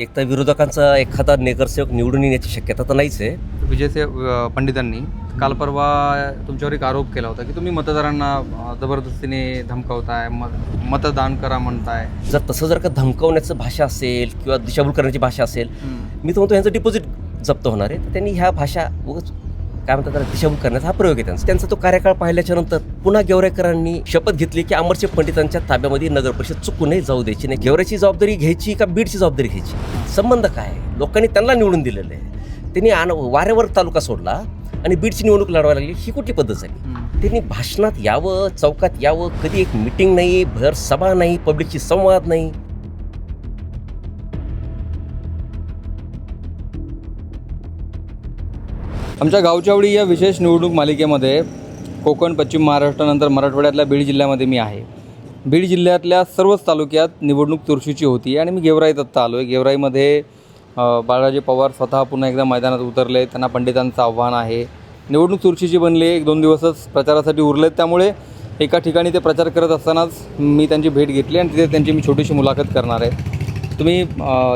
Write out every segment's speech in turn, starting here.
एक तर विरोधकांचा एखादा नगरसेवक निवडून येण्याची शक्यता तर नाहीच आहे. विजयसे पंडितांनी काल परवा तुमच्यावर एक आरोप केला होता की तुम्ही मतदारांना जबरदस्तीने धमकावताय मत मतदान करा म्हणताय. जर तसं जर का धमकावण्याचं भाषा असेल किंवा दिशाभूल करण्याची भाषा असेल मी तर म्हणतो यांचं डिपॉझिट जप्त होणार आहे. तर त्यांनी ह्या भाषा काय म्हणतात त्याला दिशाभूल करण्याचा हा प्रयोग आहे त्यांचा. त्यांचा तो कार्यकाळ पाहिल्याच्या नंतर पुन्हा गेवरेकरांनी शपथ घेतली की अमरशे पंडितांच्या ताब्यामध्ये नगर परिषद चुकूनही जाऊ द्यायची नाही. गेवऱ्याची जबाबदारी घ्यायची का बीडची जबाबदारी घ्यायची? संबंध काय आहे? लोकांनी त्यांना निवडून दिलेलं आहे. त्यांनी आन वाऱ्यावर तालुका सोडला आणि बीडची निवडणूक लढवायला लागली. ही कुठली पद्धत झाली? त्यांनी भाषणात यावं चौकात यावं कधी एक मिटिंग नाही भर सभा नाही पब्लिकची संवाद नाही. आमच्या गावच्यावडी या विशेष निवडणूक मालिकेमध्ये कोकण पश्चिम महाराष्ट्रानंतर मराठवाड्यातल्या बीड जिल्ह्यामध्ये मी आहे. बीड जिल्ह्यातल्या सर्वच तालुक्यात निवडणूक चुरशीची होती आणि मी गेवराईत आत्ता आलो आहे गेवराईमध्ये बाळाजी पवार स्वतः पुन्हा एकदा मैदानात उतरले. त्यांना पंडितांचं आव्हान आहे. निवडणूक चुरशीची बनली. एक दोन दिवसच प्रचारासाठी उरलेत. त्यामुळे एका ठिकाणी ते प्रचार करत असतानाच मी त्यांची भेट घेतली आणि तिथे त्यांची मी छोटीशी मुलाखत करणार आहे. तुम्ही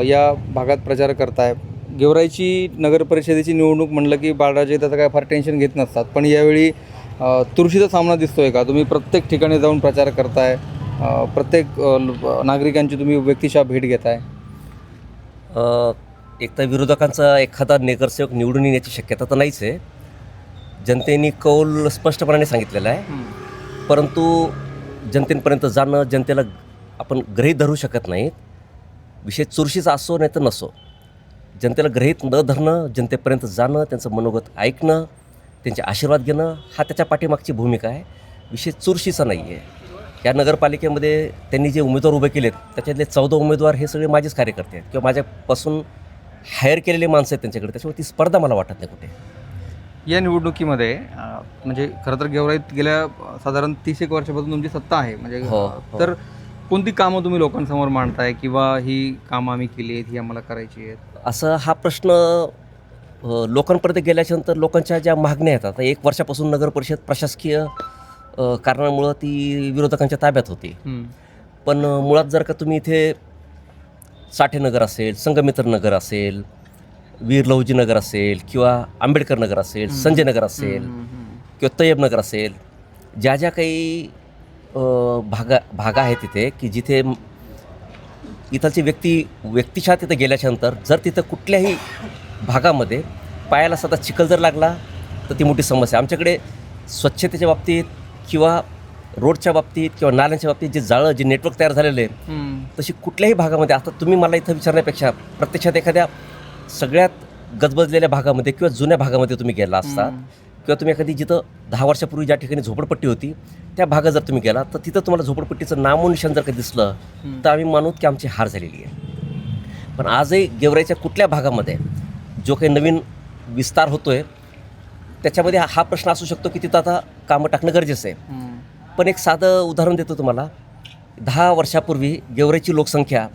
या भागात प्रचार करताय. गेवराईची नगर परिषदेची निवडणूक म्हणलं की बाळराजे त्याचं काय फार टेन्शन घेत नसतात. पण यावेळी अ, तुळशीचा सामना दिसतोय का? तुम्ही प्रत्येक ठिकाणी जाऊन प्रचार करताय. प्रत्येक नागरिकांची तुम्ही व्यक्तिशः भेट घेताय. एक तर विरोधकांचा एखादा नगरसेवक निवडून येण्याची शक्यता तर नाहीच आहे. जनतेने कौल स्पष्टपणाने सांगितलेला आहे. परंतु जनतेपर्यंत जाणं जनतेला आपण गृहीत धरू शकत नाहीत. विषय चुरशीचा असो नाही तर नसो. जनतेला गृहीत न धरणं जनतेपर्यंत जाणं त्यांचं मनोगत ऐकणं त्यांचे आशीर्वाद घेणं हा त्याच्या पाठीमागची भूमिका आहे. विषय चुरशीचा नाही आहे या नगरपालिकेमध्ये त्यांनी जे उमेदवार उभे केलेत त्याच्यातले चौदा उमेदवार हे सगळे माझेच कार्यकर्ते आहेत. किंवा माझ्यापासून हायर केलेले माणसं आहेत त्यांच्याकडे त्याच्यामुळे ती स्पर्धा मला वाटत नाही कुठे. या निवडणुकीमध्ये म्हणजे खरं तर गेवराईत गेल्या साधारण तीस एक वर्षापासून तुमची सत्ता आहे. म्हणजे हो, अ, हो. कोणती कामं तुम्ही लोकांसमोर मांडताय किंवा ही कामं आम्ही केली आहेत ही आम्हाला करायची आहेत? असं हा प्रश्न अ, लोकांपर्यंत गेल्याच्यानंतर लोकांच्या ज्या मागण्या आहेत आता एक वर्षापासून नगर परिषद प्रशासकीय अ, कारणामुळं ती विरोधकांच्या ताब्यात होती. पण अ, मुळात जर का तुम्ही इथे साठेनगर असेल संगमित्र नगर असेल वीर लवजी नगर असेल किंवा आंबेडकर नगर असेल संजय नगर असेल किंवा तय्यब नगर असेल ज्या ज्या काही भागा भागा आहेत तिथे की जिथे इथलचे व्यक्ती व्यक्तिशः तिथं गेल्याच्यानंतर जर तिथं कुठल्याही भागामध्ये पायाला सतत चिखल जर लागला तर ती मोठी समस्या आहे. आमच्याकडे स्वच्छतेच्या बाबतीत किंवा रोडच्या बाबतीत किंवा नाल्यांच्या बाबतीत जे जाळं जे नेटवर्क तयार झालेलं आहे तशी कुठल्याही भागामध्ये आता तुम्ही मला इथं विचारण्यापेक्षा प्रत्यक्षात एखाद्या सगळ्यात गजबजलेल्या भागामध्ये किंवा जुन्या भागामध्ये तुम्ही गेला असता किंवा तुम्ही एखादी जिथं दहा वर्षापूर्वी ज्या ठिकाणी झोपडपट्टी होती त्या भागात जर तुम्ही गेला तर तिथं तुम्हाला झोपडपट्टीचं नामोनिशान जर का दिसलं तर आम्ही मानू की आमची हार झालेली आहे. पण आजही गेवराईच्या कुठल्या भागामध्ये जो काही नवीन विस्तार होतो आहे त्याच्यामध्ये हा प्रश्न असू शकतो की तिथं आता कामं टाकणं गरजेचं आहे. पण एक साधं उदाहरण देतो तुम्हाला. दहा वर्षापूर्वी गेवराईची लोकसंख्या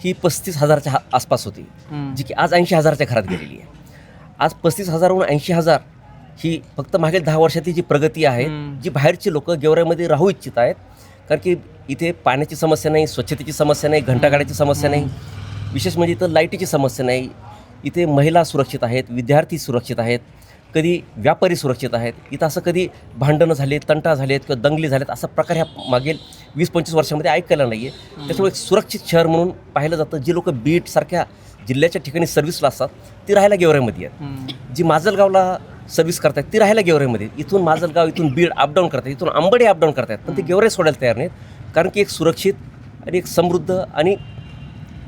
ही पस्तीस हजारच्या आसपास होती जी की आज ऐंशी हजारच्या घरात गेलेली आहे. आज पस्तीस हजारहून ऐंशी हजार ही फक्त मागील दहा वर्षातली जी प्रगती आहे. जी बाहेरची लोक गेवराईमध्ये राहू इच्छित आहेत कारण की इथे पाण्याची समस्या नाही स्वच्छतेची समस्या नाही घंटागाड्याची समस्या नाही. विशेष म्हणजे इथं लाईटीची समस्या नाही. इथे महिला सुरक्षित आहेत विद्यार्थी सुरक्षित आहेत कधी व्यापारी सुरक्षित आहेत. इथं असं कधी भांडणं झाले तंटा झालेत किंवा दंगली झालेत असा प्रकार ह्या मागील वीस पंचवीस वर्षामध्ये ऐकायला नाही आहे त्याच्यामुळे एक सुरक्षित शहर म्हणून पाहिलं जातं जी लोक बीटसारख्या जिल्ह्याच्या ठिकाणी सर्व्हिसला असतात ती राहायला गेवराईमध्ये आहेत. जी माजलगावला सर्व्हिस करतात ती राहायला गेवराईमध्ये इथून माजलगाव इथून बीड अपडाऊन करतात इथून आंबडे अपडाऊन करतात. पण ते गेवराई सोडायला तयार नाहीत कारण की एक सुरक्षित आणि एक समृद्ध आणि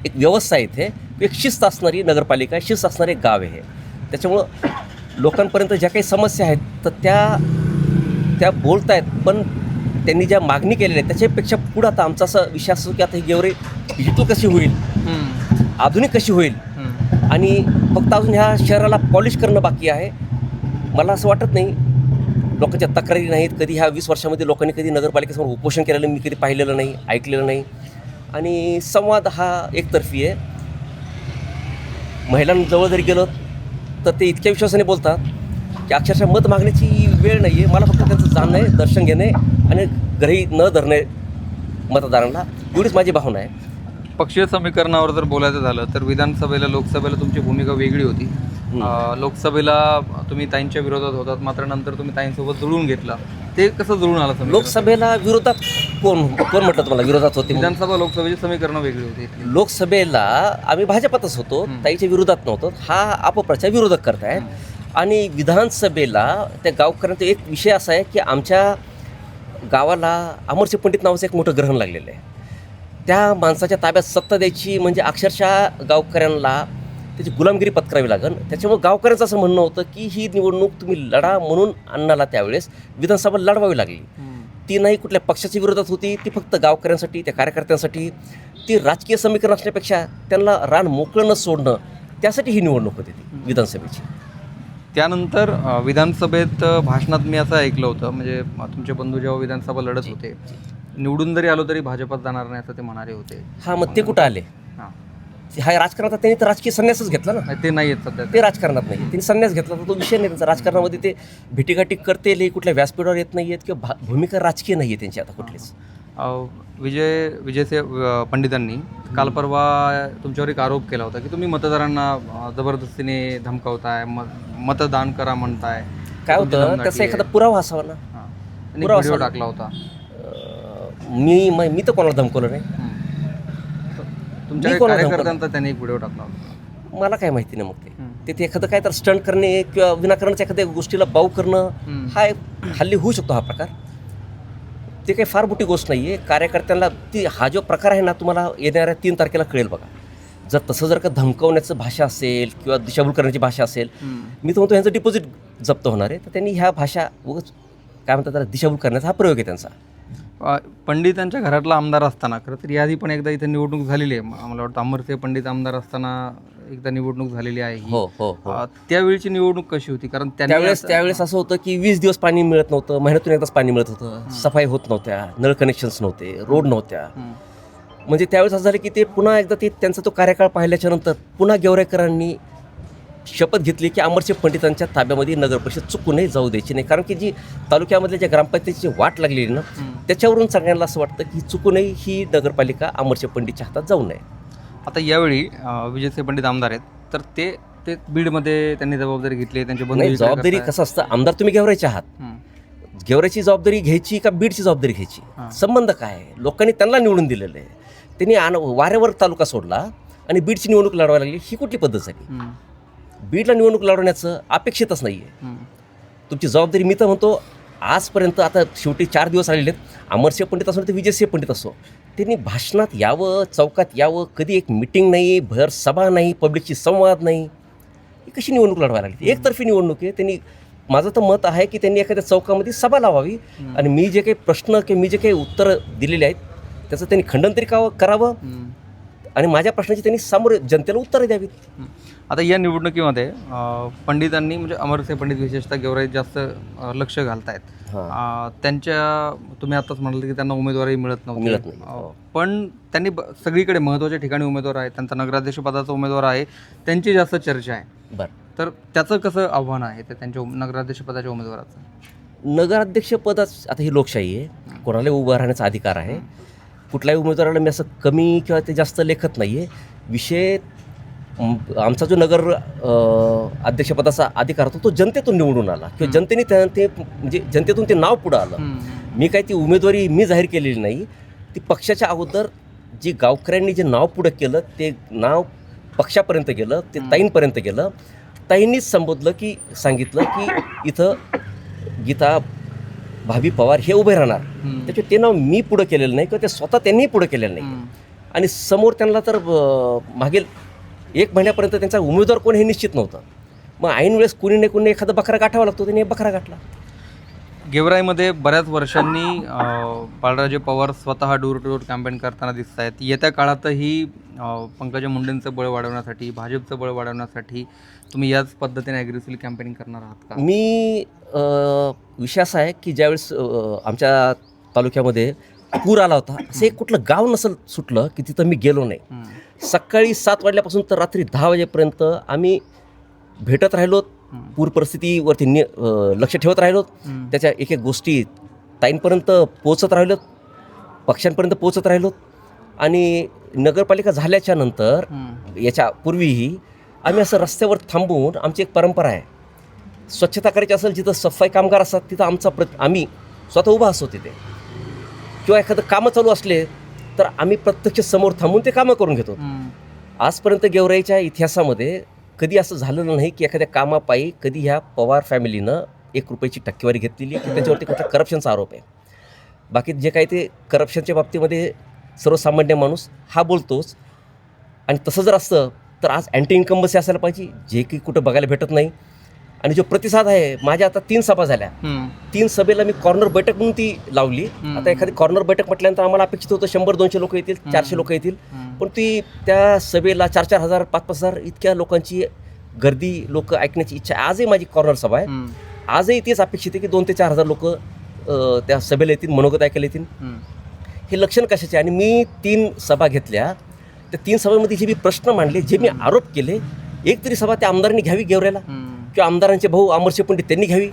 एक व्यवस्था आहे इथे एक शिस्त असणारी नगरपालिका शिस्त असणारे गाव आहे. हे. त्याच्यामुळं लोकांपर्यंत ज्या काही समस्या आहेत तर त्या त्या बोलत आहेत पण त्यांनी ज्या मागणी केलेल्या आहेत त्याच्यापेक्षा पुढं आता आमचा असा विषय असतो की आता ही गेवराई डिजिटल कशी होईल आधुनिक कशी होईल आणि फक्त अजून ह्या शहराला पॉलिश करणं बाकी आहे. मला असं वाटत नाही. लोकांच्या तक्रारी नाहीत. कधी ह्या वीस वर्षामध्ये लोकांनी कधी नगरपालिकेसमोर उपोषण केलेलं मी कधी पाहिलेलं नाही ऐकलेलं नाही. आणि संवाद हा एकतर्फी आहे. महिलांजवळ जरी गेलो तर ते इतक्या विश्वासाने बोलतात की अक्षरशः मत मागण्याची वेळ नाही आहे मला फक्त त्यांचं जाणं आहे दर्शन घेणे आणि घरी न धरणे मतदारांना एवढीच माझी भावना आहे. पक्षीय समीकरणावर जर बोलायचं झालं तर विधानसभेला लोकसभेला तुमची भूमिका वेगळी होती. लोकसभेला तुम्ही ताईंच्या विरोधात होतात मात्र नंतर तुम्ही ताईंसोबत जुळून घेतला. ते कसं जुळून आलं? लोकसभेला विरोधात कोण? कोण म्हटलं तुम्हाला विरोधात होते? विधानसभा लोकसभेची समीकरणं वेगळी होती. लोकसभेला आम्ही भाजपातच होतो ताईच्या विरोधात नव्हतो. हा आपोपरच्या विरोधक करताय आणि विधानसभेला त्या गावकऱ्यांचा एक विषय असा आहे की आमच्या गावाला अमरसिंह पंडित नावाचं एक मोठं ग्रहण लागलेलं आहे. त्या माणसाच्या ताब्यात सत्ता द्यायची म्हणजे अक्षरशः गावकऱ्यांना त्याची गुलामगिरी पत्करावी लागेल त्याच्यामुळे गावकऱ्यांचं असं म्हणणं होतं की ही निवडणूक तुम्ही लढा म्हणून अण्णाला त्यावेळेस विधानसभा लढवावी लागली. ती नाही कुठल्या पक्षाच्या विरोधात होती ती फक्त गावकऱ्यांसाठी त्या कार्यकर्त्यांसाठी ती राजकीय समीकरण असण्यापेक्षा त्यांना रान मोकळं न सोडणं त्यासाठी ही निवडणूक होती ती विधानसभेची. त्यानंतर विधानसभेत भाषणात मी असं ऐकलं होतं म्हणजे तुमचे बंधू जेव्हा विधानसभा लढत होते निवडून जरी आलो तरी भाजपात जाणार नाही असं ते म्हणाले होते. हा मग ते कुठं आले? हां हा राजकारणात त्यांनी तर राजकीय संन्यासच घेतला ना. नाही, ते नाही आहेत सध्या. ते राजकारणात नाही. त्यांनी संन्यास घेतला तर तो विषय नाही त्यांचा. राजकारणामध्ये ते भेटीगाठी करते कुठल्या व्यासपीठावर येत नाही आहेत किंवा भा- भूमिका राजकीय नाही आहे त्यांची आता कुठलीच. अं, विजय विजयसे अं, पंडितांनी काल परवा तुमच्यावर एक आरोप केला होता की तुम्ही मतदारांना अं, जबरदस्तीने धमकावताय म मतदान करा म्हणताय. काय तुमची होतं? दमदाटी त्याचा आहे. एखादा पुरावा असावा ना. हां. पुरावा व्हिडिओ असावा. टाकला होता. अं, मी म- मी तर कोणाला धमकवलं नाही. तुमच्या मी कोणाला कार्यकर्त्यांचा त्यांनी एक व्हिडिओ टाकला होता. मला काय माहिती नाही मग ते. तिथे एखादं काय तर स्टंट करणे किंवा विनाकारणच्या एखाद्या गोष्टीला बाऊ करणं हम्म. हा एक हल्ली होऊ शकतो हा प्रकार. ते काही फार मोठी गोष्ट नाही आहे कार्यकर्त्यांना ती हा जो प्रकार आहे ना तुम्हाला येणाऱ्या तीन तारखेला कळेल बघा. जर तसं जर का धमकवण्याचं भाषा असेल किंवा दिशाभूल करण्याची भाषा असेल हम्म. मी तर म्हणतो ह्यांचं डिपॉझिट जप्त होणार आहे. तर त्यांनी ह्या भाषा उगाच काय म्हणतात त्याला दिशाभूल करण्याचा हा प्रयोग आहे त्यांचा. पंडितांच्या घरातला आमदार असताना खरं तर याआधी पण एकदा इथे निवडणूक झालेली आहे. मला वाटतं अमरसिंह पंडित आमदार असताना एकदा निवडणूक झालेली आहे ही. हो हो त्यावेळीची निवडणूक कशी होती? कारण त्यावेळेस त्यावेळेस असं होतं की वीस दिवस पाणी मिळत नव्हतं महिन्यातून एकदाच पाणी मिळत होतं. सफाई होत नव्हत्या नळ कनेक्शन्स नव्हते रोड नव्हत्या. म्हणजे त्यावेळेस असं झालं की ते पुन्हा एकदा ते त्यांचा तो कार्यकाळ पाहिल्याच्या नंतर पुन्हा गेवरेकरांनी शपथ घेतली की अमरसिंह पंडितांच्या ताब्यामध्ये नगर परिषद चुकूनही जाऊ द्यायची नाही कारण की जी तालुक्यामधल्या ज्या ग्रामपंचायतीची वाट लागलेली ना. त्याच्यावरून सगळ्यांना असं वाटतं की चुकूनही ही नगरपालिका अमरसिंह पंडितच्या हातात जाऊ नये आता यावेळी विजयसिंह पंडित आमदार आहेत तर ते ते बीडमध्ये त्यांनी जबाबदारी घेतली त्यांचे नाही जबाबदारी. कसं असतं आमदार तुम्ही गेवरायचे आहात. गेवराची जबाबदारी घ्यायची का बीडची जबाबदारी घ्यायची. संबंध काय आहे? लोकांनी त्यांना निवडून दिलेलं आहे त्यांनी वाऱ्यावर तालुका सोडला आणि बीडची निवडणूक लढवायला लागली ही कुठली पद्धत झाली. बीडला निवडणूक लढवण्याचं अपेक्षितच नाही आहे. तुमची जबाबदारी मी तर म्हणतो आजपर्यंत आता शेवटी चार दिवस राहिलेले आहेत. अमरसिंह पंडित असो तर विजयसिंह पंडित असो त्यांनी भाषणात यावं चौकात यावं कधी एक मिटिंग नाही भर सभा नाही पब्लिकची संवाद नाही ही कशी निवडणूक लढवायला लागली? एकतर्फी निवडणूक आहे त्यांनी माझं तर मत आहे की त्यांनी एखाद्या चौकामध्ये सभा लावावी. आणि मी जे काही प्रश्न किंवा मी जे काही उत्तरं दिलेली आहेत त्याचं त्यांनी खंडन तरी कावं करावं. आणि माझ्या प्रश्नाची त्यांनी समोर जनतेला उत्तरं द्यावीत. आता या निवडणुकीमध्ये पंडितांनी म्हणजे अमरसिंह पंडित विशेषतः गेवराईत जास्त लक्ष घालतायत. अ, त्यांच्या तुम्ही आताच म्हणाल की त्यांना उमेदवारी मिळत नव्हती. पण त्यांनी ब- सगळीकडे महत्त्वाच्या ठिकाणी उमेदवार आहे त्यांचा नगराध्यक्ष पदाचा उमेदवार आहे त्यांची जास्त चर्चा आहे. बरं. तर त्याचं कसं आव्हान आहे ते त्यांच्या नगराध्यक्ष पदाच्या उमेदवाराचं? नगराध्यक्षपदाच आता ही लोकशाही आहे. कोणालाही उभं राहण्याचा अधिकार आहे. कुठल्याही उमेदवाराला मी असं कमी किंवा ते जास्त लेखत नाही आहे विषय आमचा जो नगर अध्यक्षपदाचा अधिकार होता तो जनतेतून निवडून आला. किंवा जनतेने त्या ते म्हणजे जनतेतून ते नाव पुढं आलं. मी काय ती उमेदवारी मी जाहीर केलेली नाही. ती पक्षाच्या अगोदर जी गावकऱ्यांनी जे नाव पुढं केलं ते नाव पक्षापर्यंत गेलं ते ताईंपर्यंत गेलं. ताईंनीच संबोधलं की सांगितलं की इथं गीता भाभी पवार हे उभे राहणार. त्याचे ते नाव मी पुढं केलेलं नाही किंवा ते स्वतः त्यांनी पुढं केलेलं नाही. आणि समोर त्यांना तर मागील एक महिन्यापर्यंत त्यांचा उमेदवार कोण हे निश्चित नव्हतं. मग ऐन वेळेस कुणी नाही कुणी एखादा बकरा गाठावा लागतो त्यांनी एक बकरा गाठला. गेवराईमध्ये बऱ्याच वर्षांनी बाळराजे पवार स्वतः डोर टू डोर कॅम्पेन करताना दिसत आहेत. येत्या काळातही पंकजा मुंडेंचं बळ वाढवण्यासाठी भाजपचं बळ वाढवण्यासाठी तुम्ही याच पद्धतीने ॲग्रेसिव्हली कॅम्पेनिंग करणार आहात का? मी असा आहे की ज्यावेळेस आमच्या तालुक्यामध्ये पूर आला होता. असं एक कुठलं गाव नसल सुटलं की तिथं मी गेलो नाही. सकाळी सात वाजल्यापासून तर रात्री दहा वाजेपर्यंत आम्ही भेटत राहिलो. पूर परिस्थितीवरती नि लक्ष ठेवत राहिलो. त्याच्या एक एक गोष्टी ताईंपर्यंत पोचत राहिलो पक्षांपर्यंत पोचत राहिलो आणि नगरपालिका झाल्याच्यानंतर याच्या पूर्वीही आम्ही असं रस्त्यावर थांबून आमची एक परंपरा आहे. स्वच्छता करायची असेल जिथं सफाई कामगार असतात तिथं आमचा प्र आम्ही स्वतः उभा असतो तिथे. किंवा एखादं कामं चालू असले तर आम्ही प्रत्यक्ष समोर थांबून ते कामं करून घेतो. आजपर्यंत गेवराईच्या इतिहासामध्ये कधी असं झालेलं नाही की एखाद्या कामापायी कधी ह्या पवार फॅमिलीनं एक रुपयाची टक्केवारी घेतलेली आहे की त्याच्यावरती कुठला करप्शनचा आरोप आहे. बाकी जे काही ते करप्शनच्या बाबतीमध्ये सर्वसामान्य माणूस हा बोलतोच. आणि तसं जर असतं तर आज अँटी इन्कम्बन्सी असायला पाहिजे जे की कुठं बघायला भेटत नाही. आणि जो प्रतिसाद आहे माझ्या आता तीन सभा झाल्या. तीन सभेला मी कॉर्नर बैठक म्हणून ती लावली. आता एखादी कॉर्नर बैठक म्हटल्यानंतर आम्हाला अपेक्षित होतं शंभर दोनशे लोक येतील चारशे लोक येतील. पण ती त्या सभेला चार चार हजार पाच पाच हजार इतक्या लोकांची गर्दी लोक ऐकण्याची इच्छा आहे. आजही माझी कॉर्नर सभा आहे. आजही तेच अपेक्षित आहे की दोन ते चार हजार लोक त्या सभेला येतील मनोगत ऐकायला येतील. हे लक्षण कशाचे? आणि मी तीन सभा घेतल्या. त्या तीन सभेमध्ये जे मी प्रश्न मांडले. जे मी आरोप केले एक तरी सभा त्या आमदारांनी घ्यावी गेवऱ्याला किंवा आमदारांचे भाऊ अमरशे पंडित त्यांनी घ्यावी.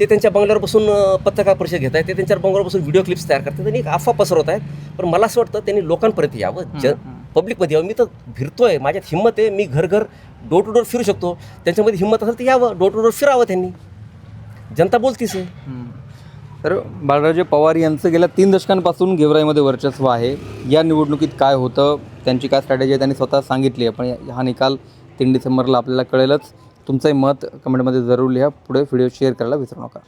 ते त्यांच्या बंगल्यावर बसून पत्रकार परिषद घेत आहेत. ते त्यांच्या बंगल्यावर बसून व्हिडिओ क्लिप्स तयार करतात आणि एक अफवा पसरवत आहेत. पण मला असं वाटतं त्यांनी लोकांपर्यंत यावं. ज पब्लिकमध्ये यावं. मी तर फिरतोय. माझ्यात हिंमत आहे. मी घर घर डोर टू डोर फिरू शकतो. त्यांच्यामध्ये हिंमत असेल तर यावं. डोर टू डोर फिरावं त्यांनी. जनता बोलतीच आहे. तर बाळराजे पवार यांचं गेल्या तीन दशकांपासून गेवराईमध्ये वर्चस्व आहे. या निवडणुकीत काय होतं? त्यांची काय स्ट्रॅटेजी आहे? त्यांनी स्वतः सांगितली आहे. पण हा निकाल तीन डिसेंबरला आपल्याला कळेलच. तुमचंही मत कमेंटमध्ये जरूर लिहा. पुढे व्हिडिओ शेअर करायला विसरू नका.